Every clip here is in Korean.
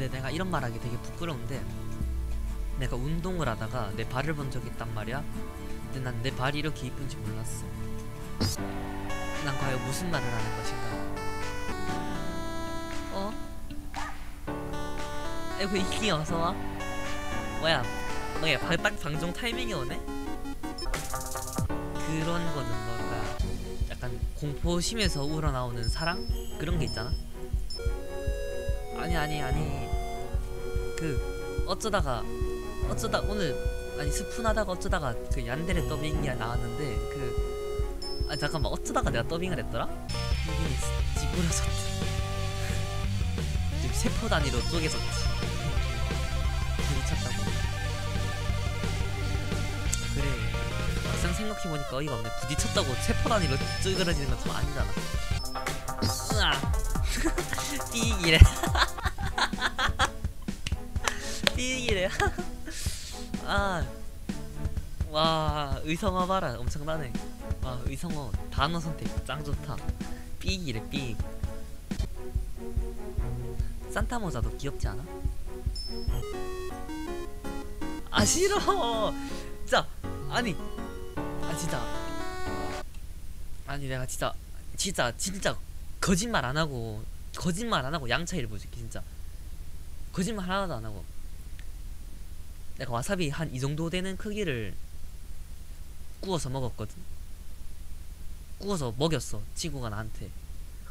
근데 내가 이런 말하기 되게 부끄러운데 내가 운동을 하다가 내 발을 본 적이 있단 말이야. 근데 난 내 발이 이렇게 이쁜지 몰랐어. 난 과연 무슨 말을 하는 것인가? 어? 아이고 이기 어서와. 뭐야? 뭐야 방- 딱 방송 타이밍이 오네? 그런 거는 뭔가 약간 공포심에서 우러나오는 사랑? 그런 게 있잖아? 아니 아니 아니 그 어쩌다가 어쩌다 오늘 아니 스푼 하다가 어쩌다가 그 얀데레 더빙이 나왔는데 그 아 잠깐만 어쩌다가 내가 더빙을 했더라? 이게 찌부러졌다. 지금 세포 단위로 쪼개졌지. 부딪혔다고. 그래. 막상 생각해보니까 어이가 없네. 부딪혔다고 세포 단위로 쪼그러지는 건 좀 아니잖아. 으아. 삐 이래 삐이래. 아, 아와 의성어 봐라. 엄청나네. 와 의성어 단어 선택 짱 좋다. 삐이래 삐. 산타 모자도 귀엽지 않아? 아 싫어. 진짜. 아니. 아 진짜. 아니 내가 진짜 진짜 진짜 거짓말 안 하고 거짓말 안 하고 양차이를 보여줄게 진짜. 거짓말 하나도 안 하고 내가 와사비 한 이 정도 되는 크기를 구워서 먹었거든 구워서 먹였어 친구가 나한테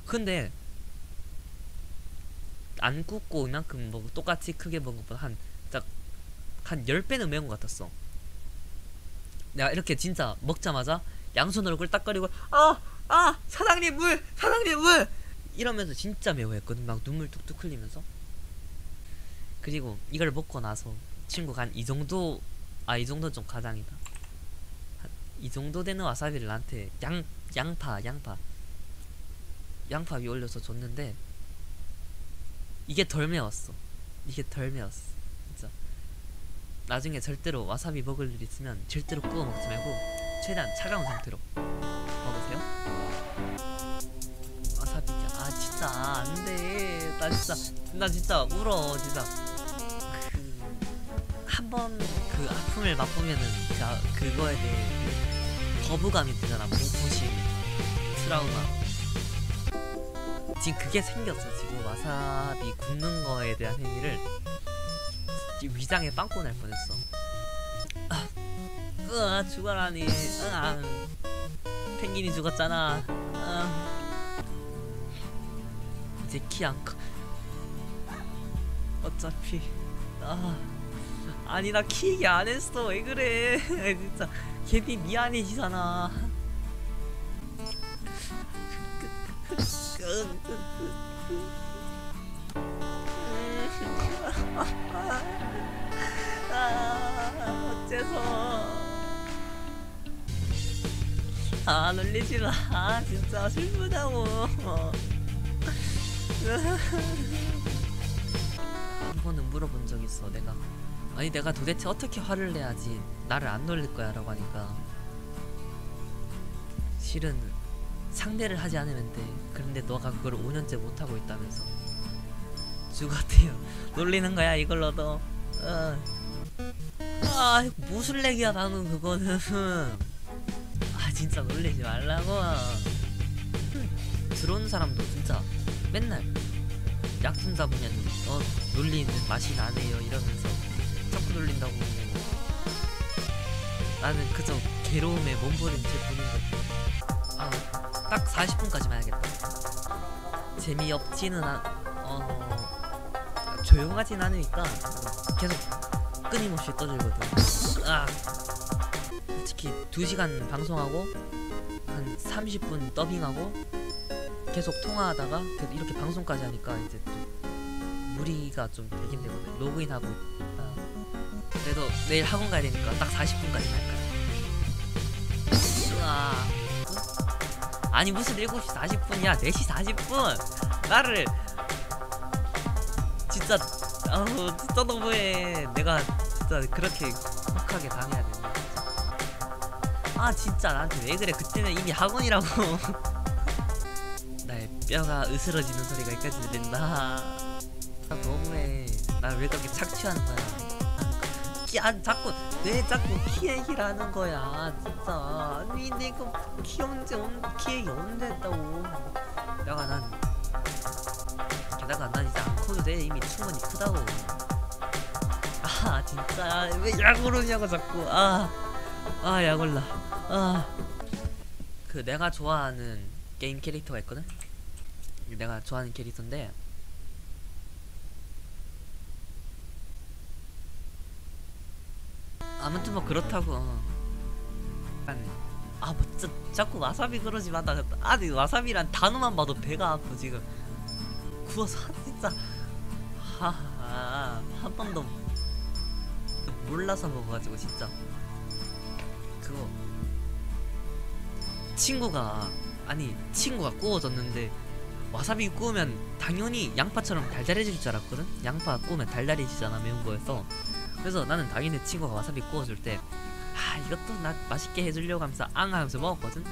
근데 안 굽고 이만큼 뭐 똑같이 크게 먹은 것보다 한딱한 10배는 매운 것 같았어 내가 이렇게 진짜 먹자마자 양손으로 꿀딱거리고 아! 아! 사장님 물! 사장님 물! 이러면서 진짜 매워했거든 막 눈물 뚝뚝 흘리면서 그리고 이걸 먹고 나서 친구가 한 이 정도 아 이 정도 좀 가장이다. 한 이 정도 되는 와사비를 나한테 양 양파 양파. 양파 위에 올려서 줬는데 이게 덜 매웠어. 이게 덜 매웠어. 진짜. 나중에 절대로 와사비 먹을 일 있으면 절대로 구워 먹지 말고 최대한 차가운 상태로 먹으세요. 와사비 아 진짜 안돼. 나 진짜 나 진짜 울어 진짜. 그 한번 그 아픔을 맛보면은 자 그거에 대해 그 거부감이 드잖아. 공포심 트라우마. 지금 그게 생겼어. 지금 와사비 굽는 거에 대한 행위를 지금 위장에 빵꾸 날 뻔했어. 아, 으아 죽어라니. 으아. 펭귄이 죽었잖아. 아. 이제 키 안 커. 어차피. 아 아니 나키 얘기 안 했어. 왜 그래? 진짜. 걔비 미안해지잖아. 아, 어째서 아 놀리지 마. 아, 진짜 슬프다고. 한 번은 물어본 적 있어 내가 아니 내가 도대체 어떻게 화를 내야지 나를 안 놀릴 거야 라고 하니까 실은 상대를 하지 않으면 돼. 그런데 너가 그걸 5년째 못하고 있다면서. 죽었대요. 놀리는 거야 이걸로도. 어. 아 얘기야 방금 그거는. 아 진짜 놀리지 말라고. 들어오는 사람도 진짜 맨날 약품 잡으면 어 놀리는 맛이 나네요 이러면서 자꾸 놀린다고. 나는 그저 괴로움에 몸부림칠 뿐인데 아딱 40분까지만 해야겠다. 재미없지는 않.. 어... 조용하진 않으니까 계속 끊임없이 떠들거든. 아! 솔직히 2시간 방송하고 한 30분 더빙하고 계속 통화하다가 계속 이렇게 방송까지 하니까 이제 또 무리가 좀 되긴 되거든. 로그인하고 그래도 내일 학원 가야 되니까 딱 40분까지 할 거야 으아 어? 아니 무슨 7시 40분이야? 4시 40분! 나를 진짜 아우 진짜 너무해. 내가 진짜 그렇게 혹하게 당해야 되네 아 진짜 나한테 왜 그래? 그때는 이미 학원이라고. 나의 뼈가 으스러지는 소리가 여기까지 들린다. 아 너무해. 나 왜 그렇게 착취하는 거야 키, 아, 자꾸 왜 자꾸 키 얘기를 하는 거야 진짜. 아니 내가 키 언제 언, 키 얘기 언제 했다고. 내가 난 게다가 난 이제 안 커도 돼. 이미 충분히 크다고. 아 진짜. 왜 약오르냐고 자꾸. 아 아 약올라. 아 그 내가 좋아하는 게임 캐릭터가 있거든? 내가 좋아하는 캐릭터인데 아무튼 뭐 그렇다고 아니 아뭐 진짜 자꾸 와사비 그러지 마. 나 아니 와사비란 단어만 봐도 배가 아파 지금. 구워서 진짜 하하 한 번도 몰라서 먹어가지고 진짜 그거 친구가 아니 친구가 구워줬는데 와사비 구우면 당연히 양파처럼 달달해질 줄 알았거든. 양파 구우면 달달해지잖아 매운 거에서. 그래서 나는 당연히 친구가 와사비 구워줄 때 아 이것도 나 맛있게 해주려고 하면서 앙 하면서 먹었거든?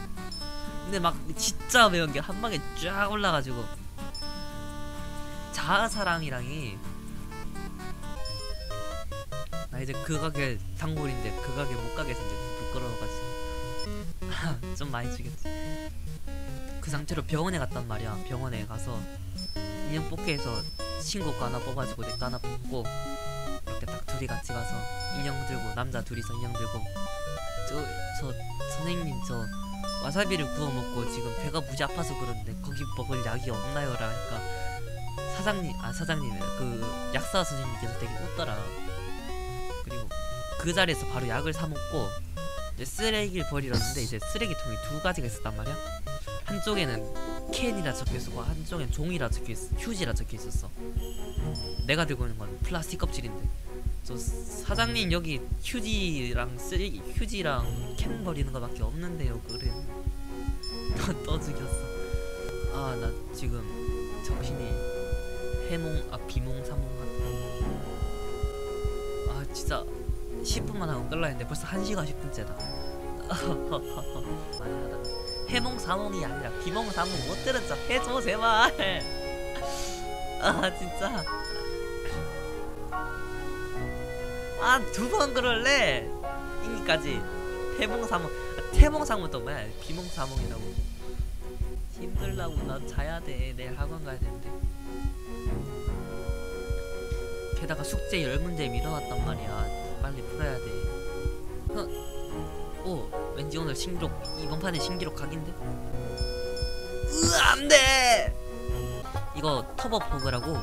근데 막 진짜 매운 게 한 방에 쫙 올라가지고. 자아사랑이랑이 나 이제 그 가게 단골인데 그 가게 못 가게서 이제 부끄러워가지고. 좀 많이 주겠지. 그 상태로 병원에 갔단 말이야. 병원에 가서 인형 뽑기에서 거 하나 뽑아주고 내거 하나 뽑고 둘이 같이 가서 인형 들고 남자 둘이서 인형 들고. 저 저 선생님 저 와사비를 구워 먹고 지금 배가 무지 아파서 그런데 거기 먹을 약이 없나요? 라니까 사장님 아 사장님 그 약사 선생님께서 되게 웃더라. 그리고 그 자리에서 바로 약을 사 먹고 이제 쓰레기를 버리려는데 이제 쓰레기통이 두 가지가 있었단 말이야. 한쪽에는 캔이라 적혀 있었고 한쪽엔 종이라 적혀 있 휴지라 적혀 있었어. 내가 들고 있는 건 플라스틱 껍질인데 저 사장님 여기 휴지랑 쓰레기 휴지랑 캔 버리는 거밖에 없는데요 그래. 또, 또 죽였어. 아 나 지금 정신이 해몽 아 비몽 사몽 같아. 아 진짜 10분만 하고 끌라 했는데 벌써 1시간 10분째다. 많이 하다가 해몽 사몽이 아니라 비몽 사몽 못 들었죠. 해줘 제발. 아 진짜 아 두 번 그럴래? 이기까지. 태몽사몽 아, 태몽사몽 또 뭐야? 비몽사몽이라고. 힘들다고. 나 자야 돼. 내일 학원 가야 되는데. 게다가 숙제 열 문제 미뤄놨단 말이야. 빨리 풀어야 돼. 어, 오 왠지 오늘 신기록 이번 판에 신기록 각인데? 으 안돼! 이거 터버포그라고.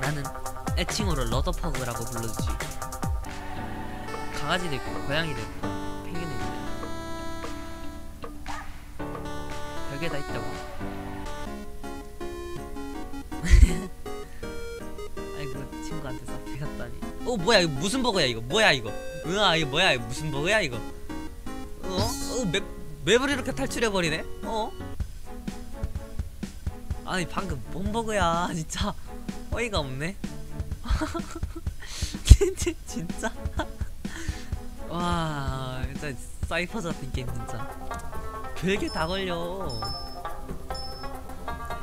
나는 애칭으로 러더퍼그라고 불러주지. 강아지도 있고 고양이도 있고 펭귄도 있네 별게 다 있다고. 아이고 친구한테 싹 배웠다니. 어 뭐야 이거 무슨 버거야 이거? 뭐야 이거? 으아 이거 뭐야 이거 무슨 버거야 이거? 어? 어 맵, 맵을 이렇게 탈출해버리네? 어? 아니 방금 뭔 버그야 진짜. 어이가 없네 진짜? 진짜? 와 진짜 사이퍼즈 같은 게임 진짜. 별게 다 걸려.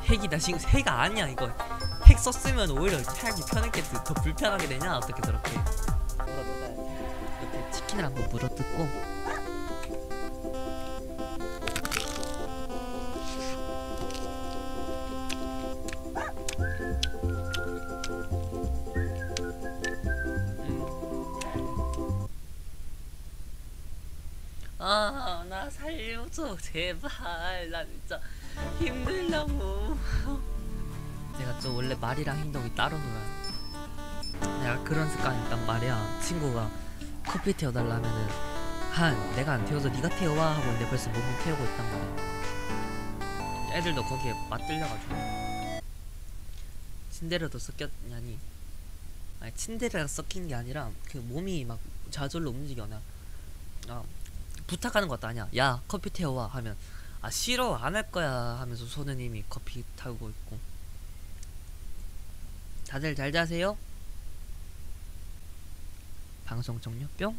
핵이다. 지금 핵가 아니야 이거. 핵 썼으면 오히려 핵이 편했겠지 더 불편하게 되냐? 어떻게 저렇게? 이렇게 치킨을 한번 물어뜯고 아, 나 살려줘, 제발. 나 진짜 힘들다고. 내가 좀 원래 말이랑 행동이 따로 놀아. 내가 그런 습관이 있단 말이야. 친구가 커피 태워달라면은 한 내가 안 태워서 네가 태워와 하고 근데 벌써 몸을 태우고 있단 말이야. 애들도 거기에 맞들려가지고 침대로도 섞였냐니. 아니 침대가 섞인 게 아니라 그 몸이 막 좌절로 움직여 나. 아 부탁하는 것도 아니야. 야 커피 태워와 하면 아 싫어 안 할 거야 하면서 이미 커피 타고 있고. 다들 잘 자세요. 방송 종료 뿅.